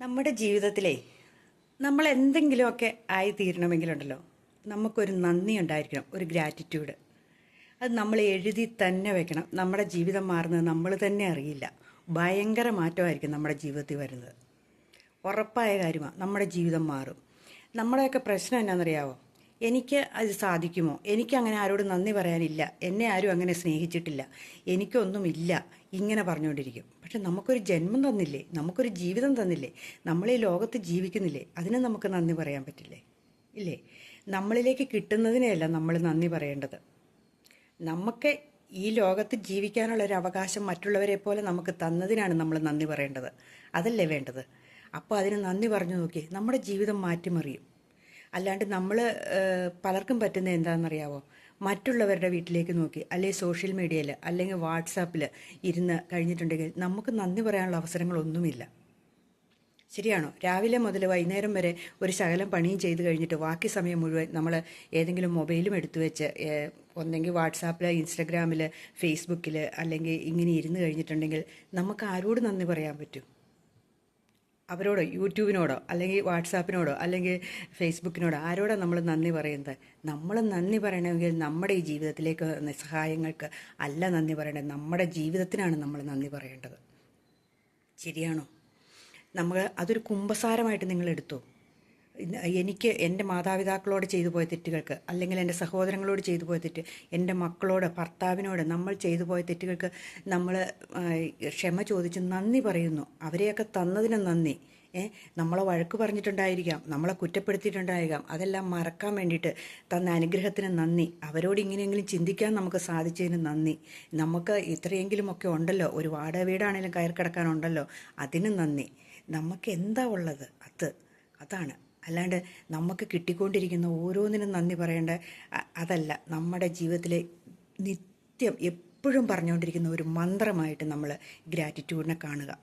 നമ്മുടെ ജീവിതത്തിലെ നമ്മൾ എന്തെങ്കിലുമൊക്കെ ആയി തീരണമെങ്കിലുണ്ടല്ലോ നമുക്കൊരു നന്ദി ഉണ്ടായിരിക്കണം ഒരു ഗ്രാറ്റിറ്റ്യൂഡ് അത് നമ്മൾ എഴുതി തന്നെ വെക്കണം. നമ്മുടെ ജീവിതം മാറുന്നത് നമ്മൾ തന്നെ അറിയില്ല. ഭയങ്കര മാറ്റമായിരിക്കും നമ്മുടെ ജീവിതത്തിൽ വരുന്നത്. ഉറപ്പായ കാര്യമാണ്. നമ്മുടെ ജീവിതം മാറും. നമ്മുടെയൊക്കെ പ്രശ്നം എന്നാണെന്നറിയാവോ എനിക്ക് അത് സാധിക്കുമോ? എനിക്ക് അങ്ങനെ ആരോടും നന്ദി പറയാനില്ല. എന്നെ ആരും അങ്ങനെ സ്നേഹിച്ചിട്ടില്ല. എനിക്കൊന്നുമില്ല. ഇങ്ങനെ പറഞ്ഞുകൊണ്ടിരിക്കും. പക്ഷെ നമുക്കൊരു ജന്മം തന്നില്ലേ? നമുക്കൊരു ജീവിതം തന്നില്ലേ? നമ്മൾ ഈ ലോകത്ത് ജീവിക്കുന്നില്ലേ? അതിന് നമുക്ക് നന്ദി പറയാൻ പറ്റില്ലേ? ഇല്ലേ? നമ്മളിലേക്ക് കിട്ടുന്നതിനെയല്ല നമ്മൾ നന്ദി പറയേണ്ടത്. നമുക്ക് ഈ ലോകത്ത് ജീവിക്കാനുള്ള ഒരു അവകാശം മറ്റുള്ളവരെ പോലെ നമുക്ക് തന്നതിനാണ് നമ്മൾ നന്ദി പറയേണ്ടത്. അതല്ലേ വേണ്ടത്? അപ്പോൾ അതിന് നന്ദി പറഞ്ഞു നോക്കി നമ്മുടെ ജീവിതം മാറ്റിമറിയും. അല്ലാണ്ട് നമ്മൾ പലർക്കും പറ്റുന്ന എന്താണെന്നറിയാവോ? മറ്റുള്ളവരുടെ വീട്ടിലേക്ക് നോക്കി അല്ലെങ്കിൽ സോഷ്യൽ മീഡിയയിൽ അല്ലെങ്കിൽ വാട്സാപ്പിൽ ഇരുന്ന് കഴിഞ്ഞിട്ടുണ്ടെങ്കിൽ നമുക്ക് നന്ദി പറയാനുള്ള അവസരങ്ങളൊന്നുമില്ല. ശരിയാണോ? രാവിലെ മുതൽ വൈകുന്നേരം വരെ ഒരു ശകലം പണിയും ചെയ്ത് കഴിഞ്ഞിട്ട് ബാക്കി സമയം മുഴുവൻ നമ്മൾ ഏതെങ്കിലും മൊബൈലും എടുത്തു വെച്ച് ഒന്നെങ്കിൽ വാട്സാപ്പിൽ ഇൻസ്റ്റഗ്രാമിൽ ഫേസ്ബുക്കിൽ അല്ലെങ്കിൽ ഇങ്ങനെ ഇരുന്ന് കഴിഞ്ഞിട്ടുണ്ടെങ്കിൽ നമുക്ക് ആരോട് നന്ദി പറയാൻ പറ്റും? അവരോടോ യൂട്യൂബിനോടോ അല്ലെങ്കിൽ വാട്സാപ്പിനോടോ അല്ലെങ്കിൽ ഫേസ്ബുക്കിനോടോ ആരോടോ നമ്മൾ നന്ദി പറയുന്നത്? നമ്മൾ നന്ദി പറയണമെങ്കിൽ നമ്മുടെ ഈ ജീവിതത്തിലേക്ക് സഹായങ്ങൾക്ക് അല്ല നന്ദി പറയേണ്ടത്. നമ്മുടെ ജീവിതത്തിനാണ് നമ്മൾ നന്ദി പറയേണ്ടത്. ശരിയാണോ? നമ്മൾ അതൊരു കുമ്പസാരമായിട്ട് നിങ്ങൾ എടുത്തോ? എനിക്ക് എന്റെ മാതാപിതാക്കളോട് ചെയ്തു പോയ തെറ്റുകൾക്ക് അല്ലെങ്കിൽ എന്റെ സഹോദരങ്ങളോട് ചെയ്തു പോയ തെറ്റ് എന്റെ മക്കളോട് ഭർത്താവിനോട് നമ്മൾ ചെയ്തു പോയ തെറ്റുകൾക്ക് നമ്മൾ ക്ഷമ ചോദിച്ച് നന്ദി പറയുന്നു. അവരെയൊക്കെ തന്നതിന് നന്ദി. നമ്മളെ വഴക്ക് പറഞ്ഞിട്ടുണ്ടായിരിക്കാം നമ്മളെ കുറ്റപ്പെടുത്തിയിട്ടുണ്ടായിരിക്കാം. അതെല്ലാം മറക്കാൻ വേണ്ടിയിട്ട് തന്ന അനുഗ്രഹത്തിന് നന്ദി. അവരോട് ഇങ്ങനെയെങ്കിലും ചിന്തിക്കാൻ നമുക്ക് സാധിച്ചതിന് നന്ദി. നമുക്ക് ഇത്രയെങ്കിലും ഒക്കെ ഉണ്ടല്ലോ ഒരു വാടക വീടാണെങ്കിലും കയറി കിടക്കാനുണ്ടല്ലോ അതിന് നന്ദി. നമുക്ക് എന്താ ഉള്ളത്? അത് അതാണ്. അല്ലാണ്ട് നമുക്ക് കിട്ടിക്കൊണ്ടിരിക്കുന്ന ഓരോന്നിനും നന്ദി പറയേണ്ട അതല്ല. നമ്മുടെ ജീവിതത്തിലെ നിത്യം എപ്പോഴും പറഞ്ഞുകൊണ്ടിരിക്കുന്ന ഒരു മന്ത്രമായിട്ട് നമ്മൾ ഗ്രാറ്റിറ്റ്യൂഡിനെ കാണുക.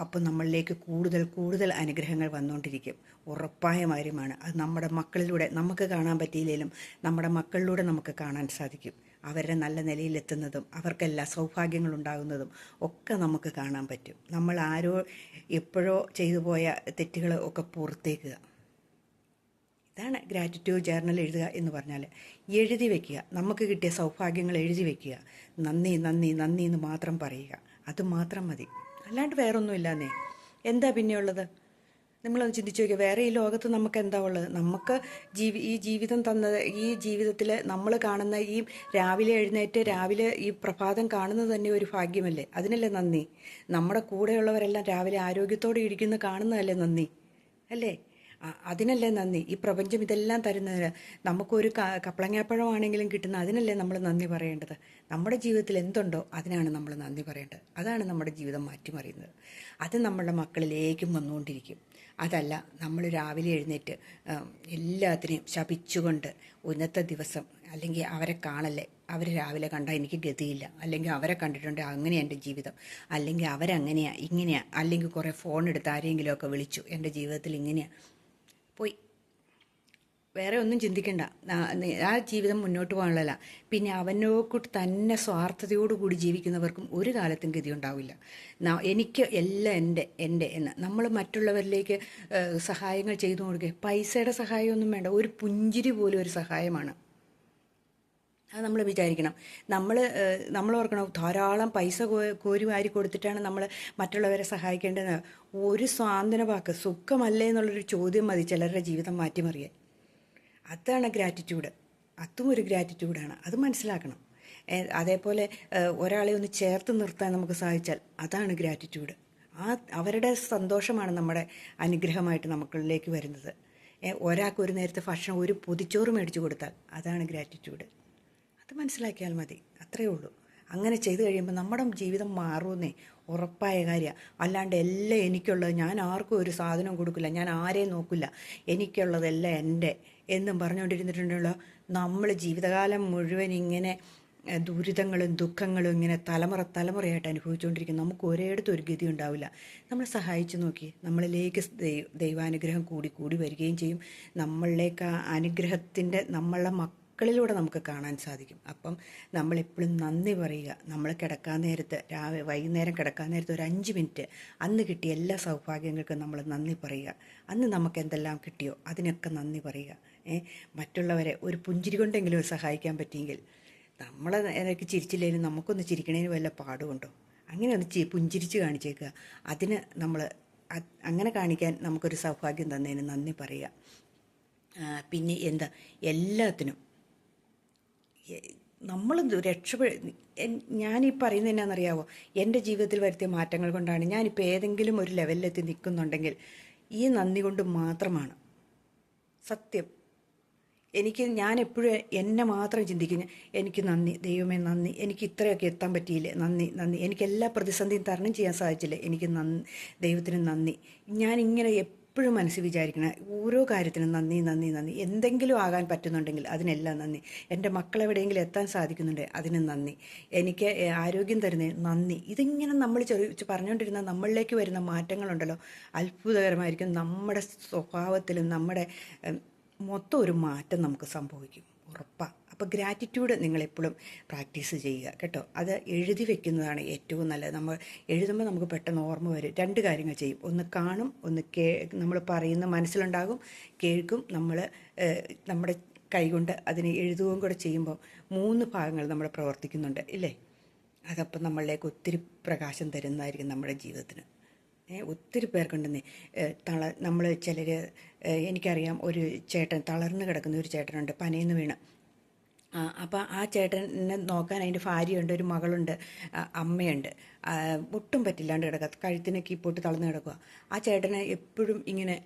അപ്പം നമ്മളിലേക്ക് കൂടുതൽ കൂടുതൽ അനുഗ്രഹങ്ങൾ വന്നുകൊണ്ടിരിക്കും. ഉറപ്പായ കാര്യമാണ്. അത് നമ്മുടെ മക്കളിലൂടെ നമുക്ക് കാണാൻ പറ്റിയില്ലെങ്കിലും നമ്മുടെ മക്കളിലൂടെ നമുക്ക് കാണാൻ സാധിക്കും. അവരുടെ നല്ല നിലയിലെത്തുന്നതും അവർക്കെല്ലാ സൗഭാഗ്യങ്ങൾ ഉണ്ടാകുന്നതും ഒക്കെ നമുക്ക് കാണാൻ പറ്റും. നമ്മൾ ആരോ എപ്പോഴോ ചെയ്തു പോയ തെറ്റുകൾ ഒക്കെ പുറത്തേക്കുക ഇതാണ് ഗ്രാറ്റിറ്റ്യൂഡ് ജേർണൽ എഴുതുക എന്ന് പറഞ്ഞാൽ എഴുതി വെക്കുക. നമുക്ക് കിട്ടിയ സൗഭാഗ്യങ്ങൾ എഴുതി വെക്കുക. നന്ദി നന്ദി നന്ദി എന്ന് മാത്രം പറയുക. അത് മാത്രം മതി. അല്ലാണ്ട് വേറൊന്നുമില്ലാന്നേ. എന്താ പിന്നെയുള്ളത് നമ്മളൊന്ന് ചിന്തിച്ച് നോക്കിയാൽ വേറെ ഈ ലോകത്ത് നമുക്ക് എന്താ ഉള്ളത്? നമുക്ക് ജീവി ഈ ജീവിതം തന്നത് ഈ ജീവിതത്തിൽ നമ്മൾ കാണുന്ന ഈ രാവിലെ എഴുന്നേറ്റ് രാവിലെ ഈ പ്രഭാതം കാണുന്നത് തന്നെ ഒരു ഭാഗ്യമല്ലേ? അതിനല്ലേ നന്ദി. നമ്മുടെ കൂടെയുള്ളവരെല്ലാം രാവിലെ ആരോഗ്യത്തോടെ ഇരിക്കുന്ന കാണുന്നതല്ലേ നന്ദി? അല്ലേ? അതിനല്ലേ നന്ദി. ഈ പ്രപഞ്ചം ഇതെല്ലാം തരുന്നതിന് നമുക്കൊരു കപ്പളങ്ങാപ്പഴമാണെങ്കിലും കിട്ടുന്ന അതിനല്ലേ നമ്മൾ നന്ദി പറയേണ്ടത്. നമ്മുടെ ജീവിതത്തിൽ എന്തുണ്ടോ അതിനാണ് നമ്മൾ നന്ദി പറയേണ്ടത്. അതാണ് നമ്മുടെ ജീവിതം മാറ്റിമറിയുന്നത്. അത് നമ്മളുടെ മക്കളിലേക്കും വന്നുകൊണ്ടിരിക്കും. അതല്ല നമ്മൾ രാവിലെ എഴുന്നേറ്റ് എല്ലാത്തിനെയും ശപിച്ചുകൊണ്ട് ഇന്നത്തെ ദിവസം അല്ലെങ്കിൽ അവരെ കാണല്ലേ അവർ രാവിലെ കണ്ടാൽ എനിക്ക് ഗതിയില്ല. അല്ലെങ്കിൽ അവരെ കണ്ടിട്ടുണ്ട് അങ്ങനെയാണ് എന്റെ ജീവിതം. അല്ലെങ്കിൽ അവരങ്ങനെയാണ് ഇങ്ങനെയാണ് അല്ലെങ്കിൽ കുറേ ഫോൺ എടുത്ത് ആരെങ്കിലുമൊക്കെ വിളിച്ചു എന്റെ ജീവിതത്തിൽ ഇങ്ങനെയാ. പോയി. വേറെ ഒന്നും ചിന്തിക്കണ്ട. ആ- ജീവിതം മുന്നോട്ട് പോകാനുള്ളതല്ല. പിന്നെ അവനോക്കൂട്ട് തന്നെ സ്വാർത്ഥതയോടുകൂടി ജീവിക്കുന്നവർക്കും ഒരു കാലത്തും ഗതി ഉണ്ടാവില്ല എനിക്ക് എല്ലാം എന്റെ എന്റെ എന്ന്. നമ്മൾ മറ്റുള്ളവരിലേക്ക് സഹായങ്ങൾ ചെയ്തു കൊടുക്കുക പൈസയുടെ സഹായമൊന്നും വേണ്ട. ഒരു പുഞ്ചിരി പോലും ഒരു സഹായമാണ്. അത് നമ്മൾ വിചാരിക്കണം. നമ്മൾ നമ്മൾ ഓർക്കണം ധാരാളം പൈസ കോരി വാരി കൊടുത്തിട്ടാണ് നമ്മൾ മറ്റുള്ളവരെ സഹായിക്കേണ്ടത്. ഒരു സ്വാന്തന വാക്ക് സുഖമല്ലേ എന്നുള്ളൊരു ചോദ്യം മതി ചിലരുടെ ജീവിതം മാറ്റിമറിയാൻ. അതാണ് ഗ്രാറ്റിറ്റ്യൂഡ് അതും ഒരു ഗ്രാറ്റിറ്റ്യൂഡാണ് അത് മനസ്സിലാക്കണം. അതേപോലെ ഒരാളെ ഒന്ന് ചേർത്ത് നിർത്താൻ നമുക്ക് സാധിച്ചാൽ അതാണ് ഗ്രാറ്റിറ്റ്യൂഡ് ആ അവരുടെ സന്തോഷമാണ് നമ്മുടെ അനുഗ്രഹമായിട്ട് നമുക്കിലേക്ക് വരുന്നത്. ഒരാൾക്ക് ഒരു നേരത്തെ ഭക്ഷണം ഒരു പൊതിച്ചോറ് മേടിച്ചു കൊടുത്താൽ അതാണ് ഗ്രാറ്റിറ്റ്യൂഡ് അത് മനസ്സിലാക്കിയാൽ മതി. അത്രയേ ഉള്ളൂ. അങ്ങനെ ചെയ്തു കഴിയുമ്പോൾ നമ്മുടെ ജീവിതം മാറുമെന്നേ ഉറപ്പായ കാര്യമാണ് അല്ലാണ്ട് എല്ലാം എനിക്കുള്ളത് ഞാൻ ആർക്കും ഒരു സാധനം കൊടുക്കില്ല. ഞാൻ ആരെയും നോക്കില്ല. എനിക്കുള്ളതെല്ലാം എന്റെ എന്നും പറഞ്ഞുകൊണ്ടിരുന്നിട്ടുണ്ടല്ലോ. നമ്മൾ ജീവിതകാലം മുഴുവൻ ഇങ്ങനെ ദുരിതങ്ങളും ദുഃഖങ്ങളും ഇങ്ങനെ തലമുറ തലമുറയായിട്ട് അനുഭവിച്ചുകൊണ്ടിരിക്കും നമുക്ക് ഒരിടത്തും ഒരു ഗതി ഉണ്ടാവില്ല. നമ്മൾ സഹായിച്ചു നോക്കി. നമ്മളിലേക്ക് ദൈവാനുഗ്രഹം കൂടി കൂടി വരികയും ചെയ്യും. നമ്മളിലേക്ക് അനുഗ്രഹത്തിന്റെ നമ്മളുടെ മക്കൾ മക്കളിലൂടെ നമുക്ക് കാണാൻ സാധിക്കും. അപ്പം നമ്മളെപ്പോഴും നന്ദി പറയുക. നമ്മൾ കിടക്കാൻ നേരത്ത് രാവിലെ വൈകുന്നേരം കിടക്കാൻ നേരത്ത് ഒരു അഞ്ച് മിനിറ്റ് അന്ന് കിട്ടിയ എല്ലാ സൗഭാഗ്യങ്ങൾക്കും നമ്മൾ നന്ദി പറയുക. അന്ന് നമുക്ക് എന്തെല്ലാം കിട്ടിയോ അതിനൊക്കെ നന്ദി പറയുക. മറ്റുള്ളവരെ ഒരു പുഞ്ചിരി കൊണ്ടെങ്കിലും സഹായിക്കാൻ പറ്റിയെങ്കിൽ നമ്മളെ എനിക്ക് ചിരിച്ചില്ലെങ്കിലും നമുക്കൊന്ന് ചിരിക്കണേന് വല്ല പാടുമുണ്ടോ? അങ്ങനെ ഒന്ന് പുഞ്ചിരിച്ച് കാണിച്ചേക്കുക. അതിന് നമ്മൾ അങ്ങനെ കാണിക്കാൻ നമുക്കൊരു സൗഭാഗ്യം തന്നതിന് നന്ദി പറയുക. പിന്നെ എന്താ? എല്ലാത്തിനും നമ്മൾ രക്ഷപ്പെ ഞാൻ പറയുന്നത് എന്നാണെന്നറിയാവോ എന്റെ ജീവിതത്തിൽ വരുത്തിയ മാറ്റങ്ങൾ കൊണ്ടാണ്. ഞാനിപ്പോൾ ഏതെങ്കിലും ഒരു ലെവലിലെത്തി നിൽക്കുന്നുണ്ടെങ്കിൽ ഈ നന്ദി കൊണ്ട് മാത്രമാണ്. സത്യം. എനിക്ക് ഞാൻ എപ്പോഴും എന്നെ മാത്രം ചിന്തിക്കുന്നു എനിക്ക് നന്ദി ദൈവമേ നന്ദി എനിക്ക് ഇത്രയൊക്കെ എത്താൻ പറ്റിയില്ലേ? നന്ദി നന്ദി. എനിക്ക് എല്ലാ പ്രതിസന്ധിയും തരണം ചെയ്യാൻ സാധിച്ചില്ലേ? എനിക്ക് നന്ദി ദൈവത്തിന് നന്ദി. ഞാൻ ഇങ്ങനെ എപ്പോഴും മനസ്സിൽ വിചാരിക്കണം ഓരോ കാര്യത്തിനും നന്ദി നന്ദി നന്ദി. എന്തെങ്കിലും ആകാൻ പറ്റുന്നുണ്ടെങ്കിൽ അതിനെല്ലാം നന്ദി. എന്റെ മക്കളെവിടെയെങ്കിലും എത്താൻ സാധിക്കുന്നുണ്ട് അതിന് നന്ദി. എനിക്ക് ആരോഗ്യം തരുന്നതിന് നന്ദി. ഇതിങ്ങനെ നമ്മൾ ചോദിച്ച് പറഞ്ഞുകൊണ്ടിരുന്ന നമ്മളിലേക്ക് വരുന്ന മാറ്റങ്ങളുണ്ടല്ലോ. അത്ഭുതകരമായിരിക്കും. നമ്മുടെ സ്വഭാവത്തിലും നമ്മുടെ മൊത്തം ഒരു മാറ്റം നമുക്ക് സംഭവിക്കും. ഉറപ്പാണ് അപ്പോൾ ഗ്രാറ്റിറ്റ്യൂഡ് നിങ്ങളെപ്പോഴും പ്രാക്ടീസ് ചെയ്യുക കേട്ടോ. അത് എഴുതി വെക്കുന്നതാണ് ഏറ്റവും നല്ലത്. നമ്മൾ എഴുതുമ്പോൾ നമുക്ക് പെട്ടെന്ന് ഓർമ്മ വരും. രണ്ട് കാര്യങ്ങൾ ചെയ്യും. ഒന്ന് കാണും ഒന്ന് കേ നമ്മൾ പറയുന്ന മനസ്സിലുണ്ടാകും കേൾക്കും. നമ്മൾ നമ്മുടെ കൈകൊണ്ട് അതിനെ എഴുതുകയും കൂടെ ചെയ്യുമ്പോൾ മൂന്ന് ഭാഗങ്ങൾ നമ്മൾ പ്രവർത്തിക്കുന്നുണ്ട് ഇല്ലേ? അതപ്പം നമ്മളിലേക്ക് ഒത്തിരി പ്രകാശം തരുന്നതായിരിക്കും നമ്മുടെ ജീവിതത്തിന്. ഒത്തിരി പേർക്കുണ്ടെന്ന് തള നമ്മൾ ചിലർ എനിക്കറിയാം ഒരു ചേട്ടൻ തളർന്ന് കിടക്കുന്ന ഒരു ചേട്ടനുണ്ട് പനയെന്ന് വീണ്. അപ്പോൾ ആ ചേട്ടനെ നോക്കാൻ അതിന്റെ ഭാര്യയുണ്ട് ഒരു മകളുണ്ട് അമ്മയുണ്ട്. ഒട്ടും പറ്റില്ലാണ്ട് കിടക്കുക കഴുത്തിനൊക്കെ കീപ്പോട്ട് തളർന്ന് കിടക്കുക ആ ചേട്ടനെ എപ്പോഴും ഇങ്ങനെ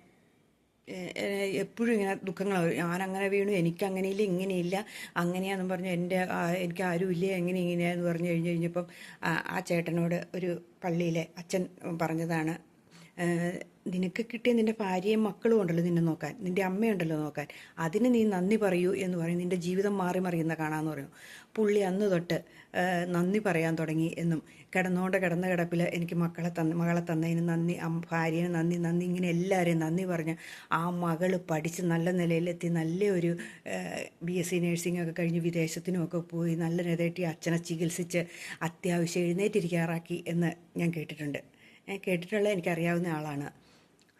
എപ്പോഴും ഇങ്ങനെ ദുഃഖങ്ങൾ ഞാനങ്ങനെ വീണു എനിക്കങ്ങനെയില്ല ഇങ്ങനെയില്ല അങ്ങനെയാണെന്ന് പറഞ്ഞു എന്റെ എനിക്ക് ഇല്ല എങ്ങനെ ഇങ്ങനെയാന്ന് പറഞ്ഞു കഴിഞ്ഞ് കഴിഞ്ഞപ്പം ആ ചേട്ടനോട് ഒരു പള്ളിയിലെ അച്ഛൻ പറഞ്ഞതാണ് നിനക്ക് കിട്ടിയ നിന്റെ ഭാര്യയും മക്കളും ഉണ്ടല്ലോ നിന്നെ നോക്കാൻ. നിന്റെ അമ്മയുണ്ടല്ലോ നോക്കാൻ. അതിന് നീ നന്ദി പറയൂ എന്ന് പറയും. നിന്റെ ജീവിതം മാറി മറിയുന്ന കാണാമെന്ന് പറയും. പുള്ളി അന്ന് തൊട്ട് നന്ദി പറയാൻ തുടങ്ങി എന്നും കിടന്നോണ്ട് കിടന്ന കിടപ്പിൽ എനിക്ക് മക്കളെ തന്ന മകളെ തന്നതിന് നന്ദി ഭാര്യനെ നന്ദി നന്ദി ഇങ്ങനെ എല്ലാവരെയും നന്ദി പറഞ്ഞ് ആ മകൾ പഠിച്ച് നല്ല നിലയിലെത്തി നല്ലൊരു ബി എസ് സി നേഴ്സിംഗ് ഒക്കെ കഴിഞ്ഞ് വിദേശത്തിനുമൊക്കെ പോയി നല്ല നിലയിട്ട് അച്ഛനെ ചികിത്സിച്ച് അത്യാവശ്യം എഴുന്നേറ്റിരിക്കാറാക്കി എന്ന് ഞാൻ കേട്ടിട്ടുണ്ട്. കേട്ടിട്ടുള്ള എനിക്കറിയാവുന്ന ആളാണ്.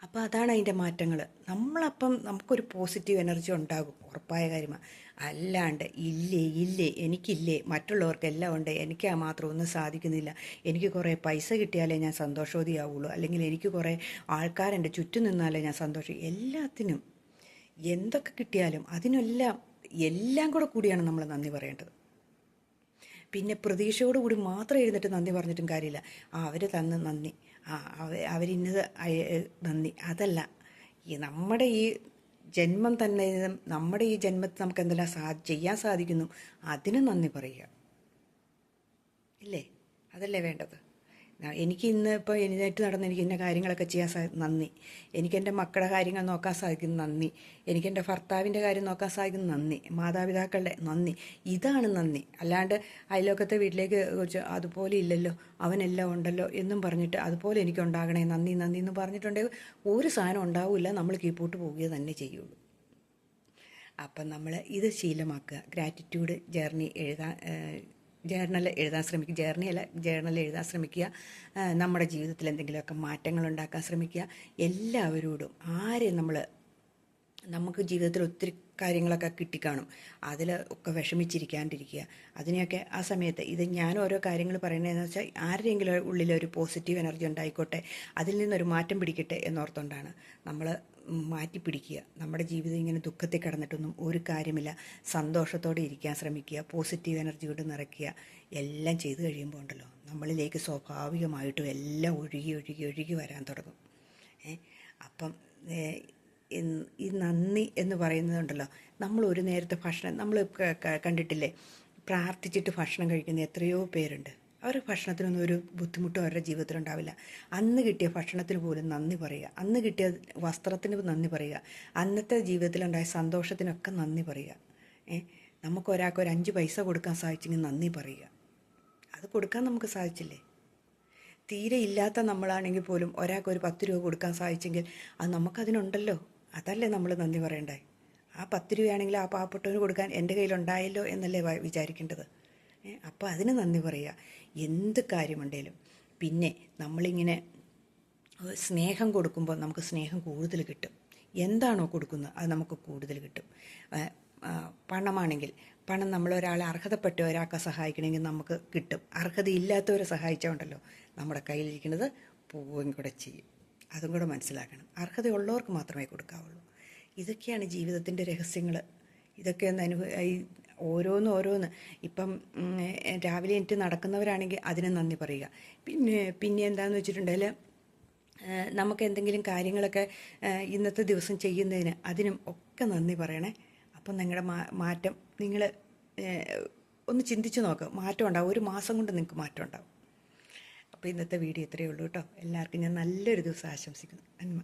അപ്പോൾ അതാണ് അതിന്റെ മാറ്റങ്ങൾ നമ്മളപ്പം നമുക്കൊരു പോസിറ്റീവ് എനർജി ഉണ്ടാകും ഉറപ്പായ കാര്യമാണ് അല്ലാണ്ട് ഇല്ലേ ഇല്ലേ എനിക്കില്ലേ മറ്റുള്ളവർക്കെല്ലാം ഉണ്ട് എനിക്ക് ആ മാത്രം ഒന്നും സാധിക്കുന്നില്ല. എനിക്ക് കുറേ പൈസ കിട്ടിയാലേ ഞാൻ സന്തോഷവതിയാവുള്ളൂ. അല്ലെങ്കിൽ എനിക്ക് കുറേ ആൾക്കാരെന്റെ ചുറ്റും നിന്നാലേ ഞാൻ സന്തോഷം എല്ലാത്തിനും എന്തൊക്കെ കിട്ടിയാലും അതിനെല്ലാം എല്ലാം കൂടെ കൂടിയാണ് നമ്മൾ നന്ദി പറയേണ്ടത്. പിന്നെ പ്രതീക്ഷയോടുകൂടി മാത്രം എഴുന്നിട്ട് നന്ദി പറഞ്ഞിട്ടും കാര്യമില്ല. ആ അവർ തന്ന് നന്ദി. അവരിന്നത് നന്ദി. അതല്ല ഈ നമ്മുടെ ഈ ജന്മം തന്നെ നമ്മുടെ ഈ ജന്മത്തിൽ നമുക്ക് എന്തെല്ലാം സാ ചെയ്യാൻ സാധിക്കുന്നു അതിന് നന്ദി പറയുക. ഇല്ലേ? അതല്ലേ വേണ്ടത്? എനിക്ക് ഇന്ന് ഇപ്പോൾ എഴുന്നേറ്റ് നടന്ന് എനിക്ക് ഇന്ന കാര്യങ്ങളൊക്കെ ചെയ്യാൻ സാ നന്ദി. എനിക്ക് എന്റെ മക്കളുടെ കാര്യങ്ങൾ നോക്കാൻ സാധിക്കുന്നു നന്ദി. എനിക്ക് എന്റെ ഭർത്താവിന്റെ കാര്യം നോക്കാൻ സാധിക്കുന്നു നന്ദി. മാതാപിതാക്കളുടെ നന്ദി. ഇതാണ് നന്ദി. അല്ലാണ്ട് അയലോക്കത്തെ വീട്ടിലേക്ക് കുറിച്ച് അതുപോലെ ഇല്ലല്ലോ അവനെല്ലാം ഉണ്ടല്ലോ എന്നും പറഞ്ഞിട്ട് അതുപോലെ എനിക്ക് ഉണ്ടാകണേ നന്ദി നന്ദി എന്ന് പറഞ്ഞിട്ടുണ്ടെങ്കിൽ ഒരു സാധനം ഉണ്ടാവില്ല നമ്മൾ കീപ്പോട്ട് പോവുക തന്നെ ചെയ്യുള്ളൂ. അപ്പം നമ്മൾ ഇത് ശീലമാക്കുക. ഗ്രാറ്റിറ്റ്യൂഡ് ജേർണി എഴുതാൻ ജേർണൽ എഴുതാൻ ശ്രമിക്കുക ജേർണി അല്ല ജേർണൽ എഴുതാൻ ശ്രമിക്കുക നമ്മുടെ ജീവിതത്തിൽ എന്തെങ്കിലുമൊക്കെ മാറ്റങ്ങൾ ഉണ്ടാക്കാൻ ശ്രമിക്കുക. എല്ലാവരോടും ആരെ നമ്മൾ നമുക്ക് ജീവിതത്തിൽ ഒത്തിരി കാര്യങ്ങളൊക്കെ കിട്ടിക്കാണും. അതിൽ ഒക്കെ വിഷമിച്ചിരിക്കാണ്ടിരിക്കുക. അതിനെയൊക്കെ ആ സമയത്ത് ഇത് ഞാൻ ഓരോ കാര്യങ്ങൾ പറയുന്നതെന്ന് വെച്ചാൽ ആരുടെയെങ്കിലും ഉള്ളിൽ ഒരു പോസിറ്റീവ് എനർജി ഉണ്ടായിക്കോട്ടെ അതിൽ നിന്നൊരു മാറ്റം പിടിക്കട്ടെ എന്നോർത്തുകൊണ്ടാണ്. നമ്മൾ മാറ്റി പിടിക്കുക നമ്മുടെ ജീവിതം ഇങ്ങനെ ദുഃഖത്തിൽ കിടന്നിട്ടൊന്നും ഒരു കാര്യമില്ല. സന്തോഷത്തോടെ ഇരിക്കാൻ ശ്രമിക്കുക. പോസിറ്റീവ് എനർജി കൊണ്ട് നിറയ്ക്കുക. എല്ലാം ചെയ്തു കഴിയുമ്പോൾ ഉണ്ടല്ലോ നമ്മളിലേക്ക് സ്വാഭാവികമായിട്ടും എല്ലാം ഒഴുകി ഒഴുകി ഒഴുകി വരാൻ തുടങ്ങും. അപ്പം ഈ നന്ദി എന്ന് പറയുന്നതുണ്ടല്ലോ നമ്മൾ ഒരു നേരത്തെ ഭക്ഷണം നമ്മൾ കണ്ടിട്ടില്ലേ പ്രാർത്ഥിച്ചിട്ട് ഭക്ഷണം കഴിക്കുന്ന എത്രയോ പേരുണ്ട്. അവർ ഭക്ഷണത്തിനൊന്നും ഒരു ബുദ്ധിമുട്ടും അവരുടെ ജീവിതത്തിൽ ഉണ്ടാവില്ല. അന്ന് കിട്ടിയ ഭക്ഷണത്തിന് പോലും നന്ദി പറയുക. അന്ന് കിട്ടിയ വസ്ത്രത്തിന് നന്ദി പറയുക. അന്നത്തെ ജീവിതത്തിലുണ്ടായ സന്തോഷത്തിനൊക്കെ നന്ദി പറയുക. ഏ? നമുക്ക് ഒരാൾക്ക് ഒരു അഞ്ച് പൈസ കൊടുക്കാൻ സാധിച്ചെങ്കിൽ നന്ദി പറയുക. അത് കൊടുക്കാൻ നമുക്ക് സാധിച്ചില്ലേ? തീരെ ഇല്ലാത്ത നമ്മളാണെങ്കിൽ പോലും ഒരാൾക്ക് ഒരു പത്ത് രൂപ കൊടുക്കാൻ സാധിച്ചെങ്കിൽ അത് നമുക്കതിനുണ്ടല്ലോ. അതല്ലേ നമ്മൾ നന്ദി പറയണ്ടേ ആ പത്ത് രൂപയാണെങ്കിൽ ആ പാവപ്പെട്ടവന് കൊടുക്കാൻ എന്റെ കയ്യിലുണ്ടായല്ലോ എന്നല്ലേ വിചാരിക്കേണ്ടത്. അപ്പോൾ അതിന് നന്ദി പറയുക എന്ത് കാര്യമുണ്ടേലും പിന്നെ നമ്മളിങ്ങനെ സ്നേഹം കൊടുക്കുമ്പോൾ നമുക്ക് സ്നേഹം കൂടുതൽ കിട്ടും. എന്താണോ കൊടുക്കുന്നത് അത് നമുക്ക് കൂടുതൽ കിട്ടും. പണമാണെങ്കിൽ പണം നമ്മൾ ഒരാളെ അർഹതപ്പെട്ട ഒരാൾക്ക് സഹായിക്കണമെങ്കിൽ നമുക്ക് കിട്ടും. അർഹതയില്ലാത്തവരെ സഹായിച്ചുകൊണ്ടല്ലോ നമ്മുടെ കയ്യിലിരിക്കുന്നത് പോവുകയും കൂടെ ചെയ്യും. അതും കൂടെ മനസ്സിലാക്കണം. അർഹതയുള്ളവർക്ക് മാത്രമേ കൊടുക്കാവുള്ളൂ. ഇതൊക്കെയാണ് ജീവിതത്തിന്റെ രഹസ്യങ്ങൾ ഇതൊക്കെ ഒന്ന് അനുഭവ ഓരോന്ന് ഓരോന്ന്. ഇപ്പം രാവിലെ എനിക്ക് നടക്കുന്നവരാണെങ്കിൽ അതിന് നന്ദി പറയുക. പിന്നെ പിന്നെ എന്താണെന്ന് വെച്ചിട്ടുണ്ടെങ്കിൽ നമുക്ക് എന്തെങ്കിലും കാര്യങ്ങളൊക്കെ ഇന്നത്തെ ദിവസം ചെയ്യുന്നതിന് അതിനും ഒക്കെ നന്ദി പറയണേ. അപ്പം നിങ്ങളുടെ മാറ്റം നിങ്ങൾ ഒന്ന് ചിന്തിച്ച് നോക്ക്. മാറ്റം ഉണ്ടാവും. ഒരു മാസം കൊണ്ട് നിങ്ങൾക്ക് മാറ്റം ഉണ്ടാവും. അപ്പോൾ ഇന്നത്തെ വീഡിയോ ഇത്രയേ ഉള്ളൂ കേട്ടോ. എല്ലാവർക്കും ഞാൻ നല്ലൊരു ദിവസം ആശംസിക്കുന്നു. നന്മ.